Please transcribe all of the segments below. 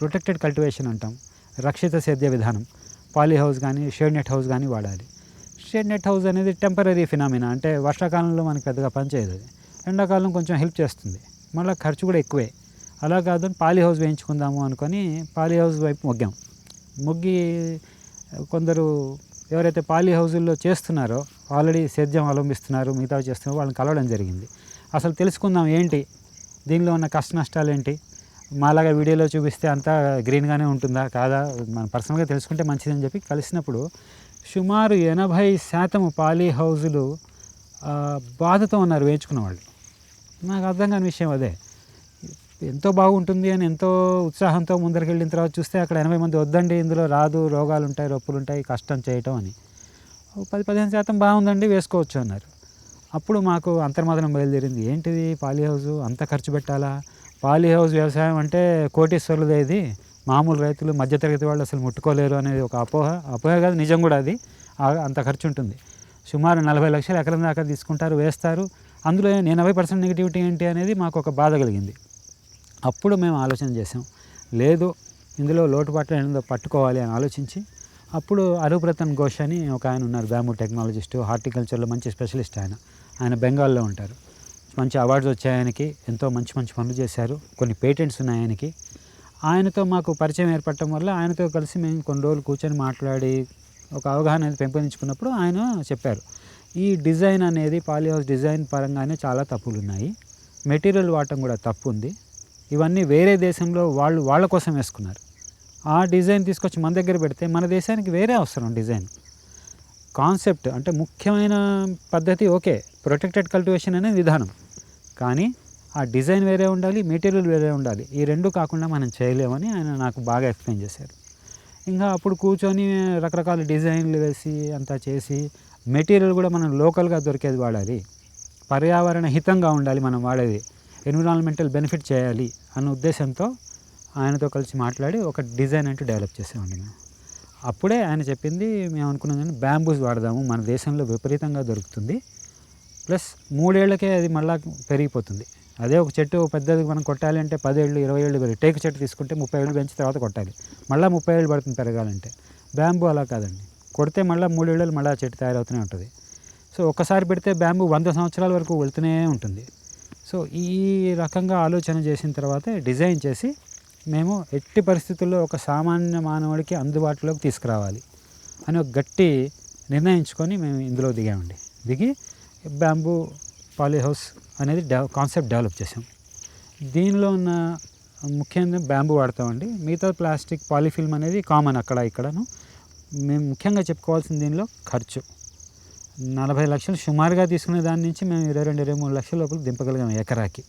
Protected cultivation అంటాం. రక్షిత సేద్య విధానం. పాలీ హౌస్ కానీ షేడ్ నెట్ హౌస్ కానీ వాడాలి. షేడ్ నెట్ హౌస్ అనేది టెంపరీ ఫినామినా అంటే వర్షాకాలంలో మనకు పెద్దగా పనిచేయదు అది. ఎండాకాలం కొంచెం హెల్ప్ చేస్తుంది. మళ్ళీ ఖర్చు కూడా ఎక్కువే. అలా కాదు పాలీ హౌస్ వేయించుకుందాము అనుకొని పాలీ హౌస్ వైపు మొగ్గాం. మొగ్గి కొందరు ఎవరైతే పాలీ హౌజుల్లో చేస్తున్నారో ఆల్రెడీ సేద్యం అవలంబిస్తున్నారు మిగతా చేస్తున్నారో వాళ్ళని కలవడం జరిగింది. అసలు తెలుసుకుందాం ఏంటి? దీనిలో ఉన్న కష్ట నష్టాలు ఏంటి? మాలాగా వీడియోలో చూపిస్తే అంతా గ్రీన్గానే ఉంటుందా? కాదా? మనం పర్సనల్గా తెలుసుకుంటే మంచిదని చెప్పి కలిసినప్పుడు సుమారు ఎనభై శాతం పాలీ హౌజులు బాధతో ఉన్నారు వేయించుకున్న వాళ్ళు. నాకు అర్థం కాని విషయం అదే. ఎంతో బాగుంటుంది అని ఎంతో ఉత్సాహంతో ముందరికి వెళ్ళిన తర్వాత చూస్తే అక్కడ ఎనభై మంది వద్దండి ఇందులో రాదు రోగాలు ఉంటాయి రొప్పులు ఉంటాయి కష్టం చేయటం అని. పది పదిహేను శాతం బాగుందండి వేసుకోవచ్చు అన్నారు. అప్పుడు మాకు అంతర్మాదనం బయలుదేరింది. ఏంటిది పాలీ హౌస్ అంత ఖర్చు పెట్టాలా? పాలీ హౌస్ వ్యవసాయం అంటే కోటీశ్వరులదే ఇది. మామూలు రైతులు మధ్యతరగతి వాళ్ళు అసలు ముట్టుకోలేరు అనేది ఒక అపోహ. అపోహ కాదు నిజం కూడా అది. అంత ఖర్చు ఉంటుంది సుమారు నలభై లక్షలు ఎకరం దాకా తీసుకుంటారు వేస్తారు. అందులో ఎనభై పర్సెంట్ నెగిటివిటీ ఏంటి అనేది మాకు ఒక బాధ కలిగింది. అప్పుడు మేము ఆలోచన చేసాం లేదు ఇందులో లోటుపాట్లు ఏందో పట్టుకోవాలి అని ఆలోచించి అప్పుడు అరుప్రతన్ ఘోష్ అని ఒక ఆయన ఉన్నారు బ్యాంబూ టెక్నాలజిస్టు హార్టికల్చర్లో మంచి స్పెషలిస్ట్ ఆయన. ఆయన బెంగాల్లో ఉంటారు. మంచి అవార్డ్స్ వచ్చాయి ఆయనకి. ఎంతో మంచి మంచి పనులు చేశారు. కొన్ని పేటెంట్స్ ఉన్నాయి ఆయనకి. ఆయనతో మాకు పరిచయం ఏర్పడటం వల్ల ఆయనతో కలిసి మేము కొన్ని రోజులు కూర్చొని మాట్లాడి ఒక అవగాహన అనేది పెంపొందించుకున్నప్పుడు ఆయన చెప్పారు. ఈ డిజైన్ అనేది పాలిహౌస్ డిజైన్ పరంగానే చాలా తప్పులు ఉన్నాయి మెటీరియల్ వాడటం కూడా తప్పు ఉంది ఇవన్నీ వేరే దేశంలో వాళ్ళు వాళ్ళ కోసం వేసుకున్నారు. ఆ డిజైన్ తీసుకొచ్చి మన దగ్గర పెడితే మన దేశానికి వేరే అవసరం డిజైన్. కాన్సెప్ట్ అంటే ముఖ్యమైన పద్ధతి ఓకే ప్రొటెక్టెడ్ కల్టివేషన్ అనే విధానం. కానీ ఆ డిజైన్ వేరే ఉండాలి మెటీరియల్ వేరే ఉండాలి. ఈ రెండు కాకుండా మనం చేయలేమని ఆయన నాకు బాగా ఎక్స్ప్లెయిన్ చేశారు. ఇంకా అప్పుడు కూర్చొని రకరకాల డిజైన్లు వేసి అంతా చేసి మెటీరియల్ కూడా మనం లోకల్గా దొరికేది వాడాలి. పర్యావరణ హితంగా ఉండాలి మనం వాడేది. ఎన్విరాన్మెంటల్ బెనిఫిట్ చేయాలి అన్న ఉద్దేశంతో ఆయనతో కలిసి మాట్లాడి ఒక డిజైన్ అంటూ డెవలప్ చేసేవాడిని మేము అప్పుడే ఆయన చెప్పింది మేము అనుకున్నాం కానీ బ్యాంబూస్ వాడదాము మన దేశంలో విపరీతంగా దొరుకుతుంది. ప్లస్ మూడేళ్ళకే అది మళ్ళా పెరిగిపోతుంది. అదే ఒక చెట్టు పెద్దది మనం కొట్టాలి అంటే పదేళ్ళు ఇరవై ఏళ్ళు పెరిగి టేకు చెట్టు తీసుకుంటే ముప్పై ఏళ్ళు పెంచి తర్వాత కొట్టాలి. మళ్ళీ ముప్పై ఏళ్ళు పడుతుంది పెరగాలంటే. బ్యాంబూ అలా కాదండి. కొడితే మళ్ళీ మూడేళ్ళు మళ్ళీ చెట్టు తయారవుతూనే ఉంటుంది. సో ఒక్కసారి పెడితే బ్యాంబూ వంద సంవత్సరాల వరకు వెళ్తూనే ఉంటుంది. సో ఈ రకంగా ఆలోచన చేసిన తర్వాత డిజైన్ చేసి మేము ఎట్టి పరిస్థితుల్లో ఒక సామాన్య మానవుడికి అందుబాటులోకి తీసుకురావాలి అని ఒక గట్టి నిర్ణయించుకొని మేము ఇందులో దిగామండి. దిగి బ్యాంబూ పాలీ హౌస్ అనేది డెవ కాన్సెప్ట్ డెవలప్ చేసాం దీనిలో ఉన్న ముఖ్యంగా బ్యాంబూ వాడతామండి. మిగతా ప్లాస్టిక్ పాలిఫిల్మ్ అనేది కామన్ అక్కడ ఇక్కడను. మేము ముఖ్యంగా చెప్పుకోవాల్సిన దీనిలో ఖర్చు. నలభై లక్షలు సుమారుగా తీసుకునే దాని నుంచి మేము ఇరవై రెండు ఇరవై మూడు లక్షల లోపల దింపగలిగాం ఎకరాకి.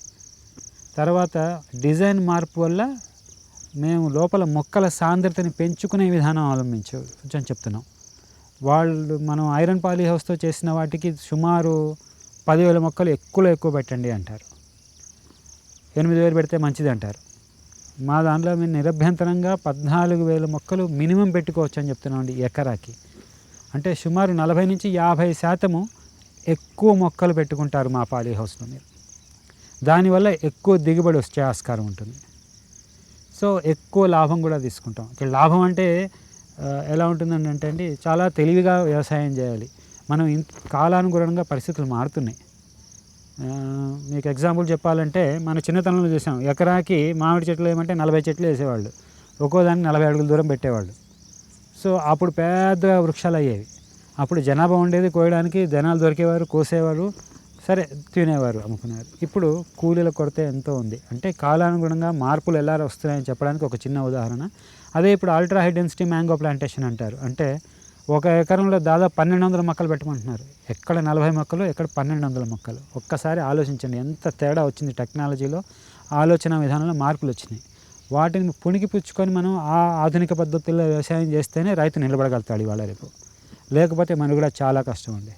తర్వాత డిజైన్ మార్పు వల్ల మేము లోపల మొక్కల సాంద్రతని పెంచుకునే విధానం అవలంబించు కొంచెం చెప్తున్నాం. వాళ్ళు మనం ఐరన్ పాలీ హౌస్తో చేసిన వాటికి సుమారు పదివేల మొక్కలు ఎక్కువలో ఎక్కువ పెట్టండి అంటారు. ఎనిమిది వేలు పెడితే మంచిది అంటారు మా దాంట్లో మేము నిరభ్యంతరంగా పద్నాలుగు వేల మొక్కలు మినిమం పెట్టుకోవచ్చు అని చెప్తున్నామండి ఎకరాకి. అంటే సుమారు నలభై నుంచి యాభై శాతము ఎక్కువ మొక్కలు పెట్టుకుంటారు మా పాలీ హౌస్లో మీరు. దానివల్ల ఎక్కువ దిగుబడి వచ్చే ఆస్కారం ఉంటుంది. సో ఎక్కువ లాభం కూడా తీసుకుంటాం. ఇక్కడ లాభం అంటే ఎలా ఉంటుందండి అంటే అండి చాలా తెలివిగా వ్యవసాయం చేయాలి. మనం ఇంత కాలానుగుణంగా పరిస్థితులు మారుతున్నాయి. మీకు ఎగ్జాంపుల్ చెప్పాలంటే మన చిన్నతనంలో చూసాం ఎకరాకి మామిడి చెట్లు ఏమంటే నలభై చెట్లు వేసేవాళ్ళు. ఒక్కో దానికి నలభై అడుగుల దూరం పెట్టేవాళ్ళు. సో అప్పుడు పెద్ద వృక్షాలు అయ్యేవి. అప్పుడు జనాభా ఉండేది కోయడానికి జనాలు దొరికేవారు కోసేవారు సరే తినేవారు అమ్ముకునేవారు ఇప్పుడు కూలీల కొరత ఎంతో ఉంది. అంటే కాలానుగుణంగా మార్పులు ఎలా వస్తున్నాయని చెప్పడానికి ఒక చిన్న ఉదాహరణ. అదే ఇప్పుడు ultra high density mango plantation అంటారు. అంటే ఒక ఎకరంలో దాదాపు పన్నెండు వందల మొక్కలు పెట్టమంటున్నారు. ఎక్కడ నలభై మొక్కలు ఎక్కడ పన్నెండు వందల మొక్కలు? ఒక్కసారి ఆలోచించండి. ఎంత తేడా వచ్చింది టెక్నాలజీలో ఆలోచన విధానంలో మార్పులు వచ్చినాయి. వాటిని పుణికి పుచ్చుకొని మనం ఆ ఆధునిక పద్ధతుల్లో వ్యవసాయం చేస్తేనే రైతు నిలబడగలుగుతాడు ఇవాళ రేపు. లేకపోతే మనకు కూడా చాలా కష్టం అండి.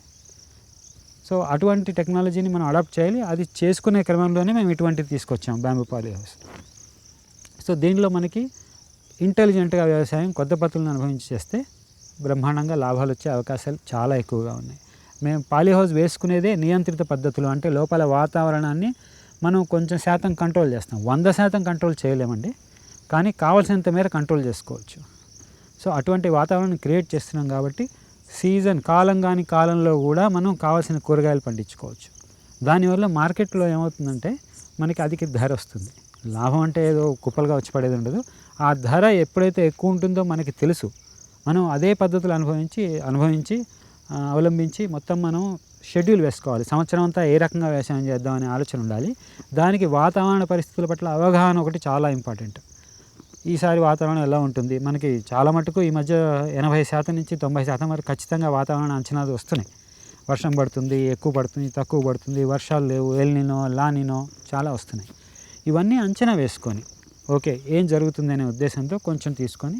సో అటువంటి టెక్నాలజీని మనం అడాప్ట్ చేయాలి. అది చేసుకునే క్రమంలోనే మేము ఇటువంటివి తీసుకొచ్చాం బ్యాంబూ పాలీ హౌస్ సో దీనిలో మనకి ఇంటెలిజెంట్గా వ్యవసాయం కొత్త పద్ధతులను అనుభవించి చేస్తే బ్రహ్మాండంగా లాభాలు వచ్చే అవకాశాలు చాలా ఎక్కువగా ఉన్నాయి. మేము పాలీ హౌస్ వేసుకునేదే నియంత్రిత పద్ధతులు. అంటే లోపల వాతావరణాన్ని మనం కొంచెం శాతం కంట్రోల్ చేస్తాం. వంద శాతం కంట్రోల్ చేయలేమండి. కానీ కావాల్సినంత మేర కంట్రోల్ చేసుకోవచ్చు. సో అటువంటి వాతావరణం క్రియేట్ చేస్తున్నాం కాబట్టి సీజన్ కాలం కాని కాలంలో కూడా మనం కావాల్సిన కూరగాయలు పండించుకోవచ్చు. దానివల్ల మార్కెట్లో ఏమవుతుందంటే మనకి అధిక ధర వస్తుంది. లాభం అంటే ఏదో కుప్పలుగా వచ్చి పడేది ఉండదు. ఆ ధర ఎప్పుడైతే ఎక్కువ ఉంటుందో మనకి తెలుసు. మనం అదే పద్ధతులు అనుభవించి అనుభవించి అవలంబించి మొత్తం మనం షెడ్యూల్ వేసుకోవాలి. సంవత్సరం అంతా ఏ రకంగా వ్యవసాయం చేద్దాం అనే ఆలోచన ఉండాలి. దానికి వాతావరణ పరిస్థితుల పట్ల అవగాహన ఒకటి చాలా ఇంపార్టెంట్. ఈసారి వాతావరణం ఎలా ఉంటుంది? మనకి చాలా మటుకు ఈ మధ్య ఎనభై శాతం నుంచి తొంభై శాతం వరకు ఖచ్చితంగా వాతావరణ అంచనాలు వస్తున్నాయి. వర్షం పడుతుంది ఎక్కువ పడుతుంది తక్కువ పడుతుంది వర్షాలు లేవు ఎల్నినో లానినో చాలా వస్తున్నాయి. ఇవన్నీ అంచనా వేసుకొని ఓకే ఏం జరుగుతుంది అనే ఉద్దేశంతో కొంచెం తీసుకొని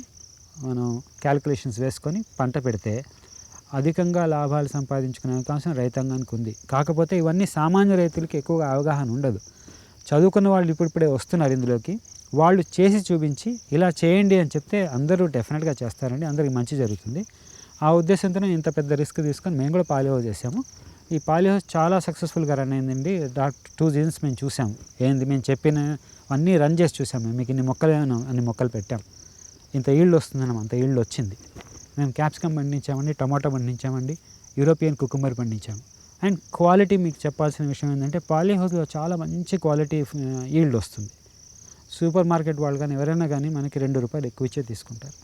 మనం క్యాలిక్యులేషన్స్ వేసుకొని పంట పెడితే అధికంగా లాభాలు సంపాదించుకునే అవకాశం రైతాంగానికి ఉంది. కాకపోతే ఇవన్నీ సామాన్య రైతులకి ఎక్కువగా అవగాహన ఉండదు. చదువుకున్న వాళ్ళు ఇప్పుడిప్పుడే వస్తున్నారు ఇందులోకి. వాళ్ళు చేసి చూపించి ఇలా చేయండి అని చెప్తే అందరూ డెఫినెట్గా చేస్తారండి. అందరికి మంచి జరుగుతుంది. ఆ ఉద్దేశంతో ఇంత పెద్ద రిస్క్ తీసుకొని మేము కూడా పాలి హౌస్ చేసాము ఈ పాలి హౌస్ చాలా సక్సెస్ఫుల్గా రన్ అయిందండి. డాక్టర్ టూ జీన్స్ మేము చూసాము ఏంది? మేము చెప్పిన అన్నీ రన్ చేసి చూసాము. మీకు ఇన్ని మొక్కలు అన్ని మొక్కలు పెట్టాం. ఇంత ఈల్డ్ వస్తుందన్నమాట అంత ఈల్డ్ వచ్చింది. మేము క్యాప్సికమ్ పండించామండి టమాటో పండించామండి యూరోపియన్ కుకుంబర్ పండించాము అండ్ క్వాలిటీ మీకు చెప్పాల్సిన విషయం ఏంటంటే పాలిహౌస్లో చాలా మంచి క్వాలిటీ ఈల్డ్ uh, వస్తుంది. సూపర్ మార్కెట్ వాళ్ళు కానీ ఎవరైనా కానీ మనకి రెండు రూపాయలు ఎక్కువ ఇచ్చే తీసుకుంటారు.